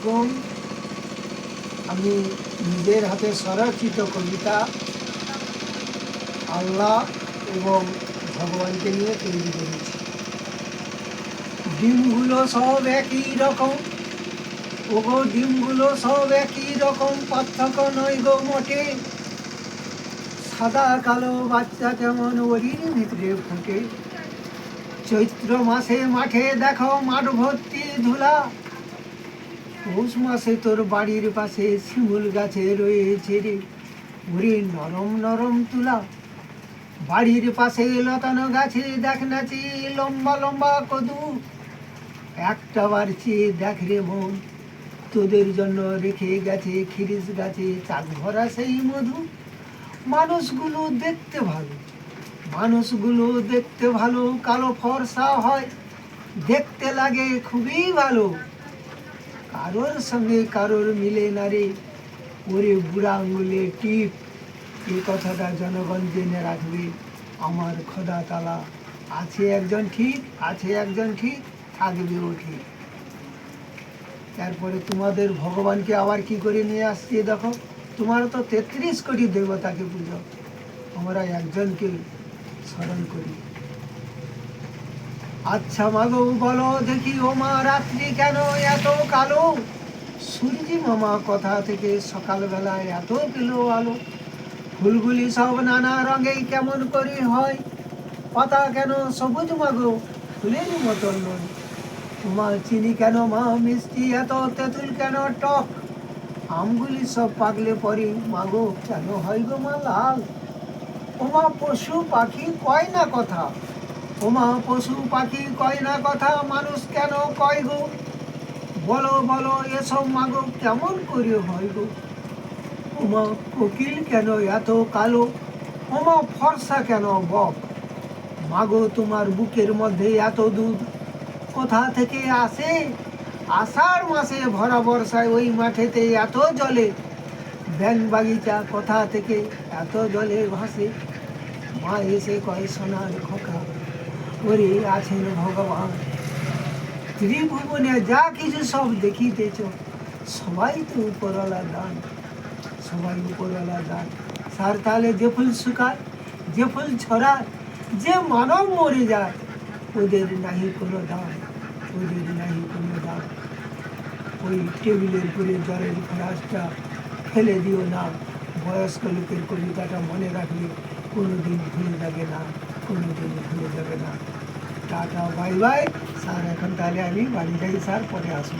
এবং আমি নিজের হাতে স্বরচিত কবিতা আল্লাহ এবং ভগবানকে নিয়ে তৈরি করেছি। ডিমগুলো সব একই রকম, ওগো ডিমগুলো সব একই রকম, পার্থক্য নয় গো মোটে। সাদা কালো বাচ্চা কেমন ওরির ভিতরে ফুটে। চৈত্র মাসে মাঠে দেখো মাঠ ভর্তি ধুলা। পৌষ মাসে তোর বাড়ির পাশে শিমুল গাছে রয়েছে রে। ওরে নরম নরম তুলা। বাড়ির পাশে লতানো গাছে দেখ নাচি লম্বা লম্বা কদু। একটা বার চেয়ে দেখ রে মন, তোদের জন্য রেখে গেছে খিরিস গাছে চাক ভরা সেই মধু। মানুষগুলো দেখতে ভালো, মানুষগুলো দেখতে ভালো, কালো ফর্সা হয়, দেখতে লাগে খুবই ভালো। কারোর সঙ্গে কারোর মিলে না রে। ওরে বুড়া আঙুলে টিপ। এ কথাটা জনগণ জেনে রাখবে। আমার খোদা তালা আছে একজন ঠিক, আছে একজন ঠিক, থাকবেও ঠিক। তারপরে তোমাদের ভগবানকে আবার কি করে নিয়ে আসছে দেখো? তোমার তো তেত্রিশ কোটি দেবতাকে পুজো। আমরা একজনকে স্মরণ করি। আচ্ছা মাগো, বলো দেখি ও মা রাত্রি কেন এত কালো? সূর্যি মামা কথা থেকে সকালবেলায় এত পেল আলো। ফুলগুলি সব নানা রঙে কেমন করে হয়। পাতা কেন সবুজ মাগো, ফুলের মতন নয়। মা চিনি কেন মা, মিষ্টি এত, তেঁতুল কেন টক? আমগুলি সব পাকলে পরে, মাগো কেন হয় গো মা লাল? ওমা পশু পাখি কয় না কথা? ওমা পশু পাখি কয় না কথা, মানুষ কেন কয় গো? বলো বলো এসব মাগো, কেমন করে হয় গো? ওমা কোকিল কেন এত কালো? ওমা ফর্সা কেন বক? মাগো, তোমার বুকের মধ্যে এত দুধ কোথা থেকে আসে? আষাঢ় মাসে ভরা বর্ষায় ওই মাঠেতে এত জলে ব্যাং বাগিচা কোথা থেকে এত জলে ভাসে? মা এসে কয়, সোনার খোকা ওরে আছেন ভগবান। ত্রিভুবনে যা কিছু সব দেখিতেছ, সবাই তো উপরওয়ালা দান, সবাই উপরওয়ালা দান। সার তাহলে যে ফুল শুকায়, যে ফুল ছড়ায়, যে মানব মরে যায়, ওদের নাহি কোনো দাম ওদের নাহি কোনো দাম ওই টেবিলের উপরে জলের ফ্লাসটা ফেলে দিও না, বয়স্ক লোকের কবিতাটা মনে রাখলে কোনো দিন ভুলে যাবে না। কোনো ভুলে যাবে না টাটা বাই বাই স্যার এখন তাহলে আমি বাড়ি যাই স্যার পরে আসব